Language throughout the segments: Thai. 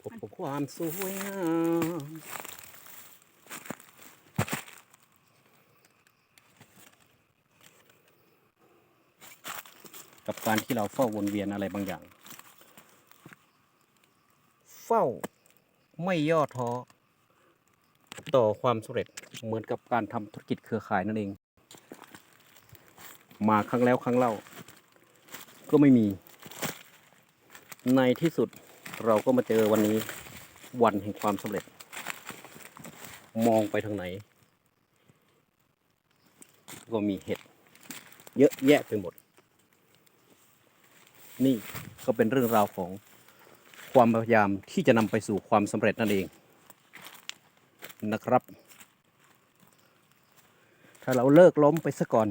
พบกับความสวยงามกับการที่เราเฝ้าวนเวียนอะไรบางอย่าง เฝ้าไม่ย่อท้อต่อความสำเร็จเหมือนกับการทำธุรกิจเครือข่ายนั่นเอง มาครั้งแล้วครั้งเล่า ก็ไม่มี ในที่สุด เราก็มาเจอวันนี้วันแห่งความสำเร็จ มองไปทางไหน ก็มีเห็ด เยอะแยะไปหมด นี่ก็เป็นเรื่องราวของความพยายามที่จะนำไปสู่ความสำเร็จนั่นเองนะครับ ถ้าเราเลิกล้มไปซะก่อน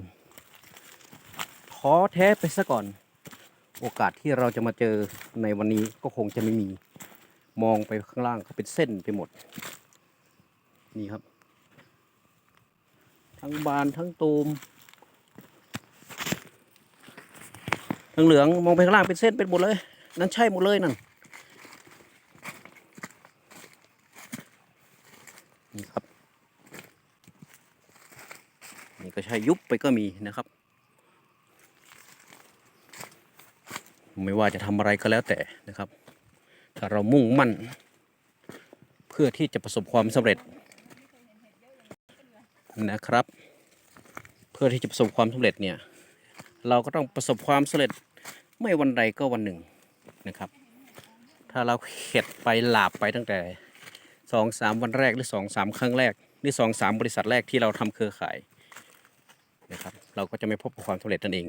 ท้อแท้ไปซะก่อน โอกาสที่เราจะมาเจอในวันนี้ก็คงจะไม่มีมองไปข้างล่างก็เป็นเส้นไปหมด นี่ครับ ทั้งบานทั้งตูมทั้งเหลืองมองไปข้างล่างเป็นเส้นเป็นหมดเลย นั่นใช่หมดเลยนั่นนี่ครับ นี่ก็ใช่ยุบไปก็มีนะครับ ไม่ว่าจะทำอะไรก็แล้วแต่นะครับ ถ้าเรามุ่งมั่น เพื่อที่จะประสบความสำเร็จนะครับ เพื่อที่จะประสบความสำเร็จเนี่ยเราก็ต้องประสบความสำเร็จไม่วันใดก็วันหนึ่งนะครับ ถ้าเราเข็ดไปหลาบไปตั้งแต่สองสามวันแรกหรือสองสามครั้งแรกหรือสองสามบริษัทแรกที่เราทำเครือข่ายนะครับ เราก็จะไม่พบกับความสำเร็จนั่นเอง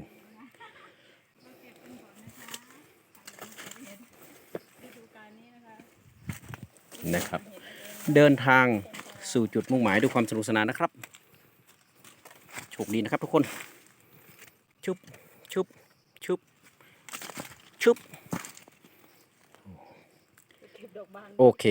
นะครับ เดินทางสู่จุดมุ่งหมายด้วยความสนุกสนานนะครับโชคดีนะครับทุกคน ชุบชุบชุบชุบโอเค